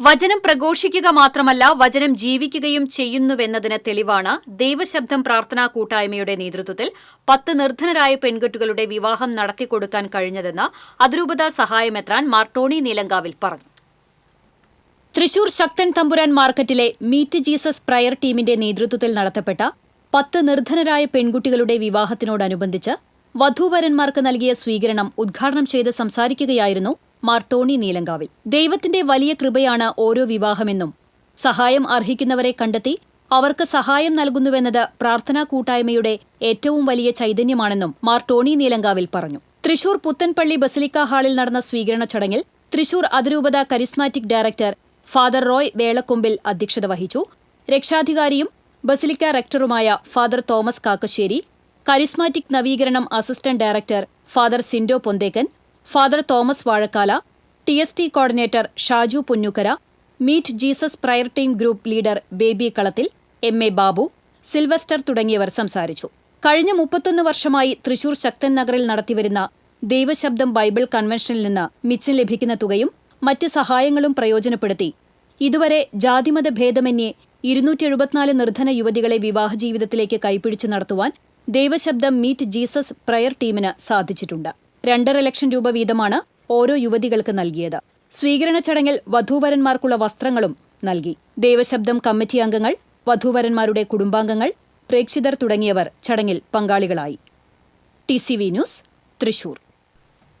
വചനം പ്രഘോഷിക്കുക മാത്രമല്ല വചനം ജീവിക്കുകയും ചെയ്യുന്നുവെന്നതിന് തെളിവാണ് ദൈവശബ്ദം പ്രാർത്ഥനാ കൂട്ടായ്മയുടെ നേതൃത്വത്തിൽ പത്ത് നിർധനരായ പെൺകുട്ടികളുടെ വിവാഹം നടത്തിക്കൊടുക്കാൻ കഴിഞ്ഞതെന്ന് അതിരൂപത സഹായമെത്രാൻ മാർ ടോണി നീലങ്കാവിൽ പറഞ്ഞു. തൃശൂർ ശക്തൻ തമ്പുരാൻ മാർക്കറ്റിലെ മീറ്റ് ജീസസ് പ്രയർ ടീമിന്റെ നേതൃത്വത്തിൽ നടത്തപ്പെട്ട പത്ത് നിർധനരായ പെൺകുട്ടികളുടെ വിവാഹത്തിനോടനുബന്ധിച്ച് വധൂവരന്മാർക്ക് നൽകിയ സ്വീകരണം ഉദ്ഘാടനം ചെയ്ത് സംസാരിക്കുകയായിരുന്നു മാർ ടോണി നീലങ്കാവിൽ. ദൈവത്തിന്റെ വലിയ കൃപയാണ് ഓരോ വിവാഹമെന്നും സഹായം അർഹിക്കുന്നവരെ കണ്ടെത്തി അവർക്ക് സഹായം നൽകുന്നുവെന്നത് പ്രാർത്ഥനാ കൂട്ടായ്മയുടെ ഏറ്റവും വലിയ ചൈതന്യമാണെന്നും മാർ ടോണി നീലങ്കാവിൽ പറഞ്ഞു. തൃശൂർ പുത്തൻപള്ളി ബസിലിക്ക ഹാളിൽ നടന്ന സ്വീകരണ ചടങ്ങിൽ തൃശൂർ അതിരൂപത charismatic director father Roy Velakkombil അധ്യക്ഷത വഹിച്ചു. രക്ഷാധികാരിയും ബസിലിക്ക റെക്ടറുമായ ഫാദർ തോമസ് കാക്കശ്ശേരി കരിസ്മാറ്റിക് നവീകരണം assistant director father Sindo Ponthekkan father Thomas Vazhakkala T S T coordinator Shaju Punnukkara meet Jesus prayer team group leader Baby Kalathil M A Babu Silvester തുടങ്ങിയവർ സംസാരിച്ചു. കഴിഞ്ഞ മുപ്പത്തൊന്ന് വർഷമായി തൃശൂർ ശക്തൻ നഗറിൽ നടത്തിവരുന്ന ദൈവശബ്ദം ബൈബിൾ കൺവെൻഷനിൽ നിന്ന് മിച്ചം ലഭിക്കുന്ന തുകയും മറ്റ് സഹായങ്ങളും പ്രയോജനപ്പെടുത്തി. ഇതുവരെ ജാതിമത ഭേദമന്യേ ഇരുന്നൂറ്റി എഴുപത്തിനാല് നിർധന യുവതികളെ വിവാഹ ജീവിതത്തിലേക്ക് കൈപിടിച്ചു നടത്തുവാൻ ദൈവശബ്ദം മീറ്റ് ജീസസ് പ്രയർ ടീമിന് സാധിച്ചിട്ടുണ്ട്. രണ്ടര ലക്ഷം രൂപ വീതമാണ് ഓരോ യുവതികൾക്ക് നൽകിയത്. സ്വീകരണ ചടങ്ങിൽ വധൂവരന്മാർക്കുള്ള വസ്ത്രങ്ങളും നൽകി. ദേവശബ്ദം കമ്മിറ്റി അംഗങ്ങൾ വധൂവരന്മാരുടെ കുടുംബാംഗങ്ങൾ പ്രേക്ഷിതർ തുടങ്ങിയവർ ചടങ്ങിൽ പങ്കാളികളായി. T news Thrissur.